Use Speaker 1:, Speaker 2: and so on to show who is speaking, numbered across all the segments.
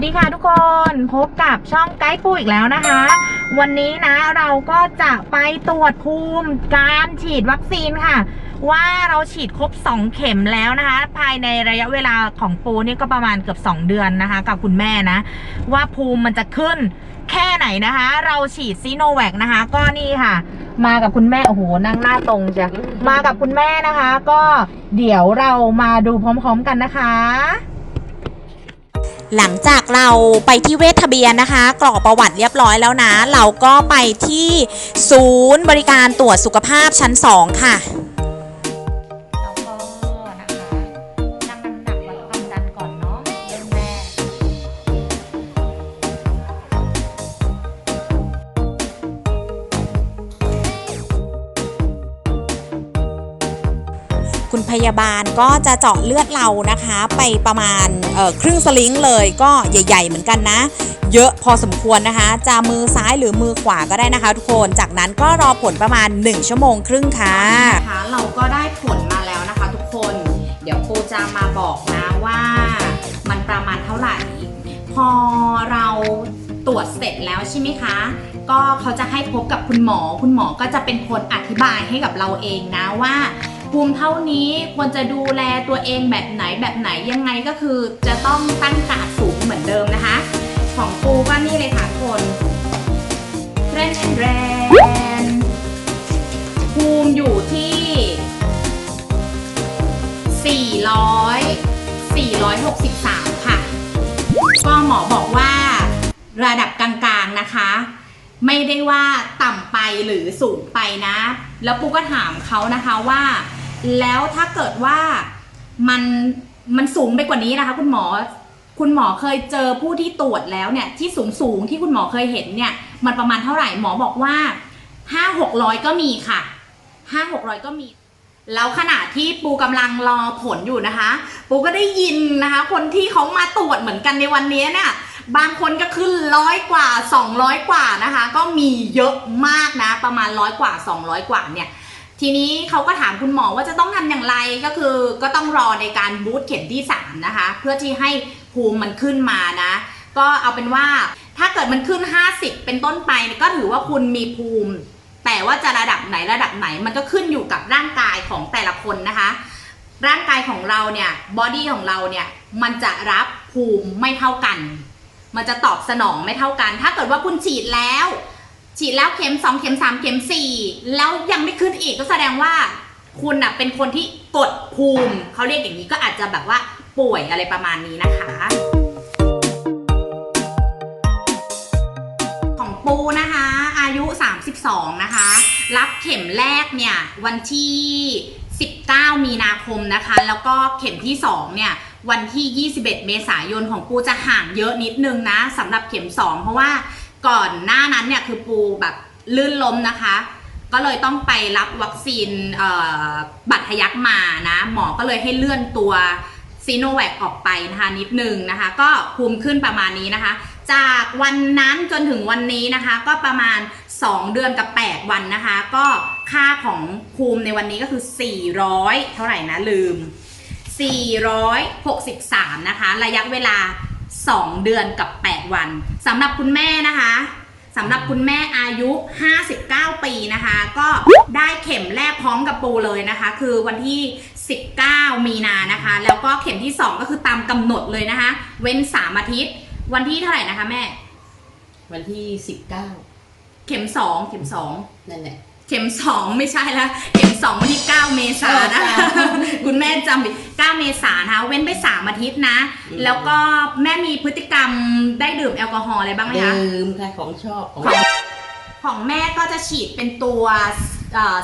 Speaker 1: วัสดีค่ะทุกคนพบกับช่องไกด์ปูอีกแล้วนะคะ วันนี้นะเราก็จะไปตรวจภูมิการฉีดวัคซีนค่ะ ว่าเราฉีดครบ 2 เข็มแล้วนะคะ ภายในระยะเวลาของปูนี่ก็ประมาณเกือบ 2 เดือนนะคะ กับคุณแม่นะ ว่าภูมิมันจะขึ้นแค่ไหนนะคะ เราฉีดซีโนแวคนะคะ ก็นี่ค่ะ มากับคุณแม่โอ้โหนั่งหน้าตรงจ้ะมากับคุณแม่นะคะ ก็เดี๋ยวเรามาดูพร้อม ๆ กันนะคะ
Speaker 2: หลังจากเราไปที่เวททะเบียนนะคะ กรอกประวัติเรียบร้อยแล้วนะ เราก็ไปที่ศูนย์บริการตรวจสุขภาพชั้น 2 ค่ะ
Speaker 1: คุ
Speaker 2: ณพยาบาลก็จะเจาะเลือดเรานะคะ ไปประมาณครึ่งสลิงเลยก็ใหญ่ ๆ เหมือนกันนะ เยอะพอสมควรนะคะ จะมือซ้ายหรือมือขวาก็ได้นะคะ ทุกคนจากนั้นก็รอผลประมาณ 1 ชั่วโมงครึ่งค่ะ
Speaker 3: นะคะเราก็ได้ผลมาแล้วนะคะ ทุกคน เดี๋ยวปูจะมาบอกนะว่ามันประมาณเท่าไหร่ พอเราตรวจเสร็จแล้วใช่ไหมคะ ก็เขาจะให้พบกับคุณหมอ คุณหมอก็จะเป็นคนอธิบายให้กับเราเองนะว่า ภูมิเท่านี้ควรจะดูแลตัวเองแบบไหนแบบไหนยังไงก็คือจะต้องตั้งกาดสูงเหมือนเดิมนะคะ ของปูก็นี่เลยค่ะคนแรนแรนภูมิอยู่ที่ 400 463 ค่ะ ก็หมอบอกว่าระดับกลางๆนะคะ ไม่ได้ว่าต่ำไปหรือสูงไปนะ แล้วปูก็ถามเขานะคะว่า แล้วถ้าเกิดว่ามันมันสูงไปกว่านี้นะคะ คุณหมอคุณหมอเคยเจอผู้ที่ตรวจแล้วเนี่ยที่สูงสูงที่คุณหมอเคยเห็นเนี่ย มันประมาณเท่าไหร่หมอบอกว่าห้าหกร้อยก็มีค่ะห้าหกร้อยก็มี แล้วขณะที่ปูกำลังรอผลอยู่นะคะ ปูก็ได้ยินนะคะ คนที่เขามาตรวจเหมือนกันในวันนี้เนี่ยบางคนก็ขึ้นร้อยกว่า 200 กว่านะคะ ก็มีเยอะมากนะ ประมาณร้อยกว่า 200 กว่าเนี่ย ทีนี้เขาก็ถามคุณหมอว่าจะต้องทำอย่างไรก็คือก็ต้องรอในการบูตเข็มที่ 3 นะคะ เพื่อที่ให้ภูมิมันขึ้นมานะ ก็เอาเป็นว่าถ้าเกิดมันขึ้น 50 เป็นต้นไปก็ถือว่าคุณมีภูมิ แต่ว่าจะระดับไหนระดับไหนมันก็ขึ้นอยู่กับร่างกายของแต่ละคนนะคะ ร่างกายของเราเนี่ยบอดี้ของเราเนี่ยมันจะรับภูมิไม่เท่ากัน มันจะตอบสนองไม่เท่ากัน ถ้าเกิดว่าคุณฉีดแล้ว ฉีดแล้วเข็ม2เข็ม3เข็ม4แล้วยังไม่ขึ้นอีกก็แสดงว่า คุณน่ะเป็นคนที่กดภูมิเขาเรียกอย่างนี้ก็อาจจะแบบว่าป่วยอะไรประมาณนี้นะคะ ของปูนะคะ อายุ 32 นะคะ รับเข็มแรกเนี่ย วันที่ 19 มีนาคมนะคะ แล้วก็เข็มที่ 2 เนี่ยวันที่ 21 เมษายนของปูจะห่างเยอะนิดนึงนะสำหรับเข็ม 2 เพราะว่า ก่อนหน้านั้นเนี่ยคือปูแบบลื่นล้มนะคะ ก็เลยต้องไปรับวัคซีนบัตรทยักมานะ หมอก็เลยให้เลื่อนตัวซีโนแวคออกไปนะคะนิดนึงนะคะ ก็ภูมิขึ้นประมาณนี้นะคะ จากวันนั้นจนถึงวันนี้นะคะ ก็ประมาณ 2 เดือนกับ 8 วันนะคะ ก็ค่าของภูมิในวันนี้ก็คือ 400 เท่าไหร่นะลืม 463 นะคะ ระยะเวลา 2 เดือนกับ 8 วันสำหรับคุณแม่นะคะสำหรับคุณแม่อายุ 59 ปีนะคะ ก็ได้เข็มแรกพร้อมกับปูเลยนะคะ คือวันที่ 19 มีนานะคะ แล้วก็เข็มที่ 2 ก็คือตามกำหนดเลยนะคะ เว้น 3 อาทิตย์ วันที่เท่าไหร่นะคะแม่
Speaker 4: วันที่สิบเก้า
Speaker 3: เข็ม 2 เข็ม 2
Speaker 4: นั่นแหละ
Speaker 3: เข็มสองไม่ใช่ละเข็มสองวันที่ 9 เมษายนนะ
Speaker 4: เออจ้ะ
Speaker 3: คุณแม่จำผิด9เมษายนนะคะ เว้นไป 3 อาทิตย์นะ
Speaker 4: อืม
Speaker 3: แล้วก็แม่มีพฤติกรรมได้ดื่มแอลกอฮอล์อะไรบ้างไหมคะ
Speaker 4: ดื่มค่ะของชอบของ
Speaker 3: ของแม่ก็จะฉีดเป็นตัว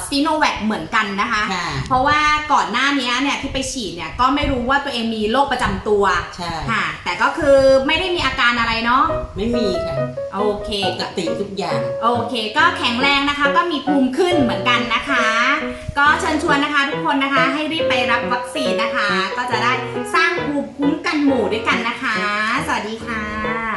Speaker 3: ซีโนแวคเหมือนกันนะคะ
Speaker 4: ค่ะ
Speaker 3: เพราะว่าก่อนหน้านี้เนี่ยที่ไปฉีดเนี่ยก็ไม่รู้ว่าตัวเองมีโรคประจำตัว
Speaker 4: ใช่
Speaker 3: ค่ะ แต่ก็คือไม่ได้มีอาการอะไรเนาะ
Speaker 4: ไม่มีค่ะ
Speaker 3: โอเค
Speaker 4: ปกติทุกอย่าง
Speaker 3: โอเค ก็แข็งแรงนะคะ ก็มีภูมิขึ้นเหมือนกันนะคะ ก็เชิญชวนนะคะทุกคนนะคะให้รีบไปรับวัคซีนนะคะ ก็จะได้สร้างภูมิคุ้มกันหมู่ด้วยกันนะคะ สวัสดีค่ะ